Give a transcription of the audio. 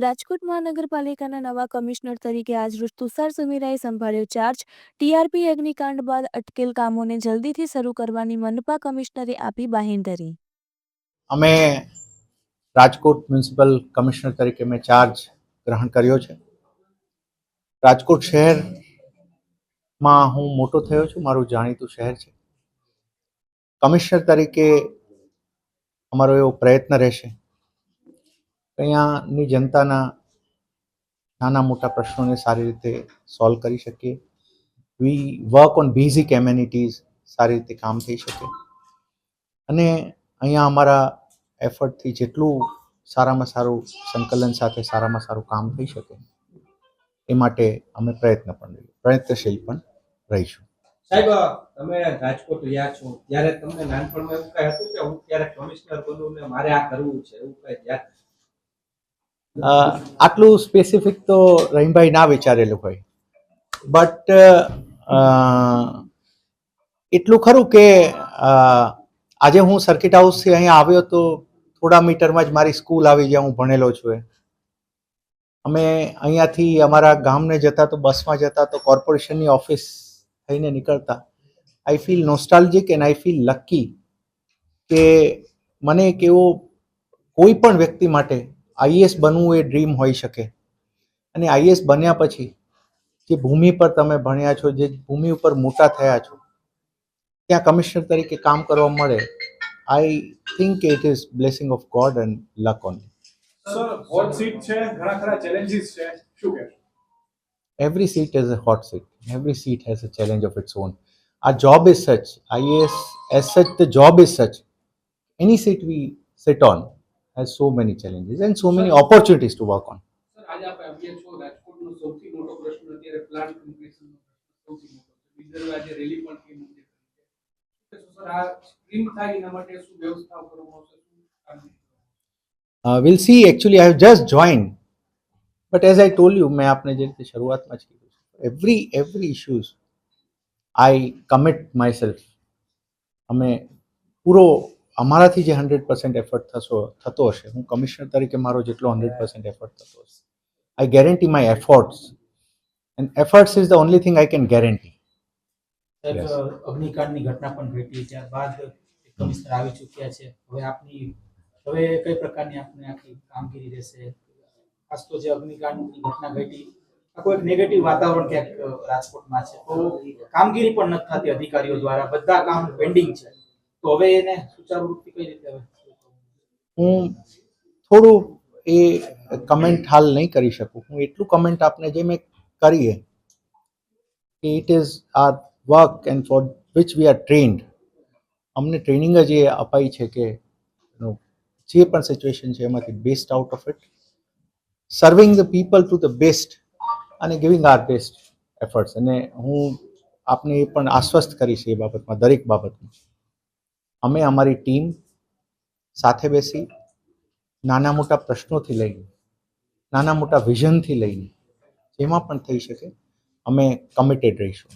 રાજકોટ મહાનગરપાલિકાના નવા કમિશનર તરીકે આજરોજ તુષાર સુમેરાએ સંભાળ્યો ચાર્જ ટીઆરપી અગ્નિકાંડ બાદ અટકેલ કામોને જલ્દીથી શરૂ કરવાની મનપા કમિશનરે આપી બાહેંધરી. અમે રાજકોટ મ્યુનિસિપલ કમિશનર તરીકે મેં ચાર્જ ગ્રહણ કર્યો છે. રાજકોટ શહેરમાં હું મોટો થયો છું, મારું જાણીતું શહેર છે. કમિશનર તરીકે અમારો એવો પ્રયત્ન રહેશે. અહીંયાની જનતાના નાના મોટા પ્રશ્નોને સારી રીતે સોલ્વ કરી શકીએ. We work on basic amenities સારી રીતે કામ થઈ શકે. અને અહીંયા અમારા એફર્ટથી જેટલું સારામાં સારું સંકલન સાથે સારામાં સારું કામ થઈ શકે, એ માટે અમે પ્રયત્ન પણ પ્રયત્નશીલ પણ રહીશું. સાહેબ, તમે રાજકોટ રહ્યા છો, ત્યારે તમને નાનપણમાં એવું કઈ હતું કે હું ત્યારે કમિશનર બનવું ને મારે આ કરવું છે, એવું કઈ યાદ આટલું સ્પેસિફિક તો રહીમભાઈ ના વિચારેલું હોય. બટ એટલું ખરું કે આજે હું સર્કિટ હાઉસથી અહીંયા આવ્યો તો થોડા મીટરમાં જ મારી સ્કૂલ આવી જ્યાં હું ભણેલો છું અમે અહીંયાથી અમારા ગામને જતા તો બસમાં જતા તો કોર્પોરેશનની ઓફિસ થઈને નીકળતા. I feel nostalgic and I feel lucky કે મને એક એવો કોઈ પણ વ્યક્તિ માટે આઈએસ બનવું એ ડ્રીમ હોઈ શકે. અને આઈએસ બન્યા પછી જે ભૂમિ પર તમે ભણ્યા છો જે ભૂમિ ઉપર મોટા થયા છો ત્યાં કમિશનર તરીકે કામ કરવા મળે I think it is blessing of God and luck on every seat is a hot seat every seat has a challenge of its own આ job is such IAS as such the job is such any seat we sit such the job is such any seat we sit on has so many challenges and so many opportunities to work on. Sir આજે આપણે આવીએ છો રાજકોટનો સૌથી મોટો પ્રશ્ન અત્યારે plant કમ્પ્લીશનનો સૌથી મોટો છે. વિદર્ભે આજે રેલી પણ થઈ મંજૂર કરી છે. શું કહેશો સર આ સ્ટ્રીમ થાય એના માટે શું વ્યવસ્થાઓ કરવામાં આવશે શું કામગીરી કરવામાં આવશે? uh, we'll see. Actually i have just joined. But as i told you મેં આપને જે રીતે શરૂઆતમાં જ કીધું every every issues I commit myself અમે પૂરો અમારાથી જે હંડ્રેડ પર્સન્ટ એફર્ટ થશો થતો હશે હું કમિશનર તરીકે મારો જેટલો હંડ્રેડ પર્સન્ટ એફર્ટ થતો હશે. I guarantee my efforts and efforts is the only thing I can guarantee અગ્નિકાંડની ઘટના પણ ઘટી ત્યારબાદ કમિશનર આવી ચૂક્યા છે. હવે આપની હવે કઈ પ્રકારની આપને આખી કામગીરી રહેશે? ખાસ તો જે અગ્નિકાંડની ઘટના ઘટી આખું એક નેગેટિવ વાતાવરણ ક્યાંક રાજકોટમાં છે. તો કામગીરી પણ નથી થતી અધિકારીઓ દ્વારા. બધા કામ પેન્ડિંગ છે. તો હવે એને સુચારુ રૂપથી કઈ રીતે હું થોડું એ કમેન્ટ હાલ નહીં કરી શકું. હું એટલું કમેન્ટ આપને જે મેં કરીએ, કે it is our work and for which we are trained અમને ટ્રેનિંગ જ એ અપાઈ છે કે જે પણ સિચ્યુએશન છે એમાંથી best out of it serving the people to the best અને ગિવિંગ આર બેસ્ટ એફર્ટ્સ અને હું આપને એ પણ આશ્વસ્ત કરીશ એ બાબતમાં, દરેક બાબતમાં. અમે અમારી ટીમ સાથે બેસી નાના મોટા પ્રશ્નોથી લઈને, નાના મોટા વિઝનથી લઈને, જેમાં પણ થઈ શકે, અમે કમિટેડ રહીશું.